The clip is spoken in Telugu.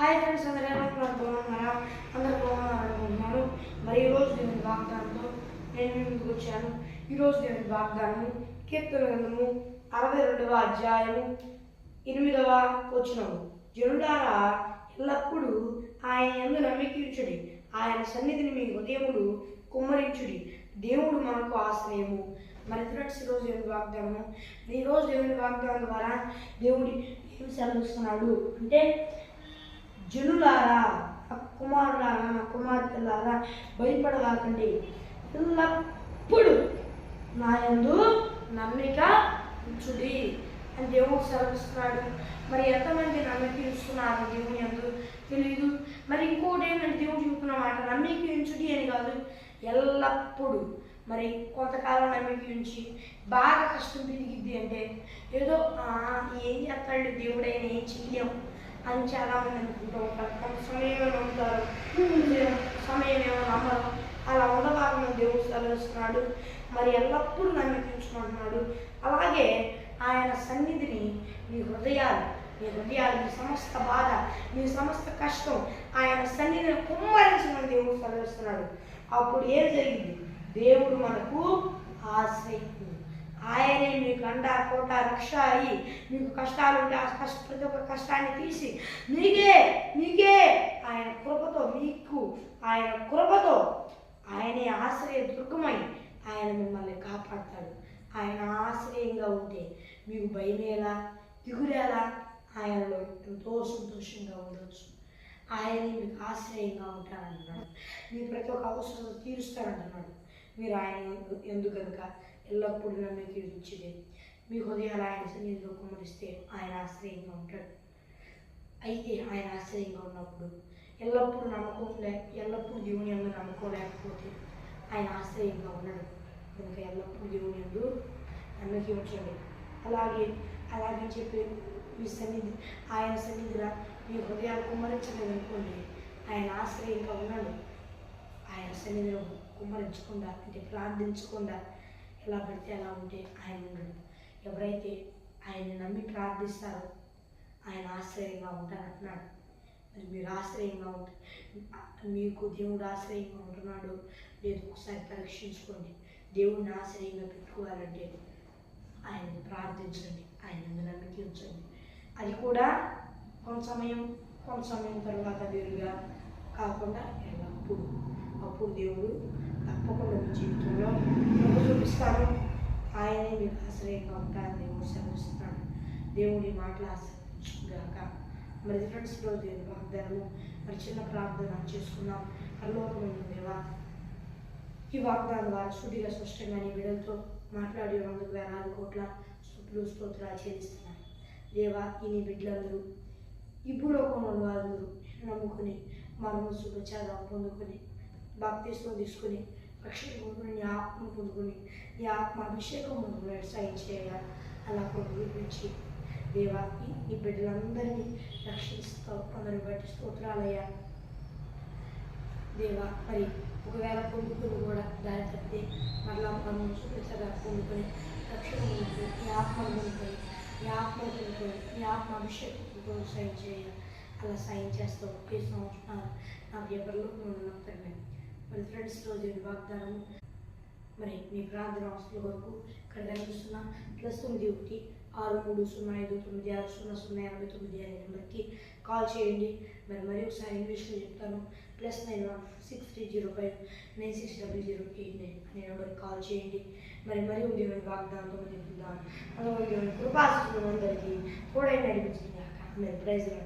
హాయ్ ఫ్రెండ్స్ అందరూ ఎలా ఉన్నారు? బాగున్నారా? అందరూ బాగున్నారు? అనుకుంటున్నాను మరి ఈరోజు దేవుని వాగ్దానంతో నేను ముందుకు వచ్చాను. ఈరోజు దేవుని వాగ్దానము కీర్తన గ్రంథము అరవై రెండవ అధ్యాయము ఎనిమిదవ వచ్చినాము జనుడారా ఎల్లప్పుడూ ఆయన ఎందు నమ్మికించుడి ఆయన సన్నిధిని మీ హృదయములు కుమ్మరించుడి. దేవుడు మనకు ఆశ్రయము. మరి ఫ్రెండ్స్ ఈరోజు దేవుని వాగ్దానము. ఈ రోజు దేవుని వాగ్దానం ద్వారా దేవుడి ఏం సెలవుస్తున్నాడు? అంటే జనులారా కుమారులారా నా కుమార్తెలారా భయపడగాకండి. ఎల్లప్పుడు నా యందు నమ్మిక ఉంచుడి అని దేవుడు సెలవిస్తున్నాడు మరి ఎంతమంది నమ్మిక ఇస్తున్నారు దేవుని యందు? తెలియదు మరి ఇంకోటి ఏంటంటే దేవుడు చెబుతున్న మాట నమ్మిక ఉంచుడి అని కాదు. ఎల్లప్పుడు మరి కొంతకాలం నమ్మిక ఉంచి బాగా కష్టం పెరిగిద్ది అంటే ఏదో ఏం చేస్తాడు దేవుడైనా ఏం చెయ్యం? అని చాలా మంది అనుకుంటూ ఉంటారు. కొంత సమయం ఏమైనా నమ్ముతారు సమయం ఏమో నమ్మరు. అలా ఉండవాలని దేవుడు సెలవిస్తున్నాడు మరి ఎల్లప్పుడూ నమ్మించుకుంటున్నాడు అలాగే ఆయన సన్నిధిని మీ హృదయాలు మీ హృదయాలు మీ సమస్త బాధ మీ సమస్త కష్టం ఆయన సన్నిధిని కుమ్మరించమని దేవుడు సెలవిస్తున్నాడు అప్పుడు ఏం జరిగింది? దేవుడు మనకు ఆశ్రయించింది ఆయనే మీకు అండ కోట రక్ష అయి మీకు కష్టాలు ఉంటే ఆ కష్ట ప్రతి ఒక్క కష్టాన్ని తీసి మీకే మీకే ఆయన కృపతో మీకు ఆయన కృపతో ఆయనే ఆశ్రయ దుర్గమై ఆయన మిమ్మల్ని కాపాడతాడు. ఆయన ఆశ్రయంగా ఉంటే మీకు భయమేలా దిగులేలా ఆయనలో ఎంతో సంతోషంగా ఉండొచ్చు. ఆయనే మీకు ఆశ్రయంగా ఉంటారంటున్నాడు మీ ప్రతి ఒక్క అవసరం తీరుస్తారంటున్నాడు మీరు ఆయన ఎందుకు కనుక ఎల్లప్పుడూ నన్ను ఇచ్చిదే మీ హృదయాలు ఆయన సన్నిధిలో కుమరిస్తే ఆయన ఆశ్రయంగా ఉంటాడు. అయితే ఆయన ఆశ్రయంగా ఉన్నప్పుడు ఎల్లప్పుడూ నమ్మకం లే ఎల్లప్పుడూ దేవుని ఎందు నమ్మకం లేకపోతే ఆయన ఆశ్రయంగా ఉన్నాడు కనుక ఎల్లప్పుడూ దేవుని ఎందు నమ్మకం ఉంచండి. అలాగే అలాగే చెప్పి మీ సన్నిధి ఆయన సన్నిధిగా మీ హృదయాలు కుమ్మరించలేదు అనుకోండి ఆయన ఆశ్రయంగా ఉన్నాడు ఆయన సన్నిధిలో కుమ్మరించకుండా అంటే ప్రార్థించకుండా ఎలా పడితే అలా ఉంటే ఆయన ఉండడు. ఎవరైతే ఆయన నమ్మి ప్రార్థిస్తారో ఆయన ఆశ్రయంగా ఉంటారంటున్నాడు. మరి మీరు ఆశ్రయంగా ఉంట మీకు దేవుడు ఆశ్రయంగా ఉంటున్నాడు లేదు ఒకసారి పరీక్షించుకోండి. దేవుడిని ఆశ్రయంగా పెట్టుకోవాలంటే ఆయన్ని ప్రార్థించండి. ఆయన ముందు నమ్మిక ఉంచండి. అది కూడా కొంత సమయం కొంత సమయం తర్వాత వేరుగా కాకుండా ఎల్లప్పుడూ అప్పుడు దేవుడు తప్పకుండా మీ జీవితంలో కృప చూపిస్తాడు. ఆయనే మీకు ఆశ్రయంగా ఉంటారని దేవుడు సెలవిస్తున్నాడు దేవుడి మాటలు ఆశ్రయించుగాక. మరి ఫ్రెండ్స్ రోజు దేవుడు వాగ్దానము. మరి చిన్న ప్రార్థన చేసుకున్నాం పరలోకమైన దేవా ఈ వాగ్దానం ద్వారా సుడిగా స్పష్టంగా నీ బిడ్డలతో మాట్లాడి వందకు వేలాది కోట్ల స్థుతులు స్తోత్రాలు చెల్లిస్తున్నాను దేవా ఈ నీ బిడ్డలందరూ ఈ భూలోకంలో వారందరూ నమ్ముకుని మరణ శుభచారం పొందుకొని బాప్తీసం తీసుకుని రక్షణ పొందుకుని నీ ఆత్మను పొందుకుని నీ ఆత్మ అభిషేకం పొందుకుని సాయం చేయాలి అలా పొందుకుని దేవా ఈ బిడ్డలందరినీ రక్షిస్తావు కొందరు బట్టి స్తోత్రాలయ్యా. దేవా మరి ఒకవేళ పొందుకుని కూడా దారి తప్పితే మరలా మనం చూపించగా పొందుకొని రక్షణ పొందుకొని ఈ ఆత్మను పొందుకొని ఈ ఆత్మ పొందుకొని ఈ ఆత్మ అభిషేకం పొందుకొని సాయం చేయాలి అలా సాయం చేస్తావు. ఒకే సంవత్సరం నాకు ఎవరిలో ఉన్నాం తండ్రి. మరి ఫ్రెండ్స్ రోజు వాగ్దానం మరి మీ ప్రార్థన అవసరం వరకు ఇక్కడ కనిపిస్తున్న ప్లస్ తొమ్మిది ఒకటి ఆరు మూడు సున్నా ఐదు తొమ్మిది ఆరు సున్నా సున్నా ఎనభై తొమ్మిది అనే నెంబర్కి కాల్ చేయండి. మరి మరి ఒకసారి ఇంగ్లీష్లో చెప్తాను. Plus nine one six three zero five nine six double zero eight nine అనే నెంబర్కి కాల్ చేయండి. మరి మరి ఉద్యోగం వాగ్దానంతో చెప్తున్నాను అలాగే ఉద్యోగం అందరికీ కూడా నడిపించింది మరి ప్రైజ్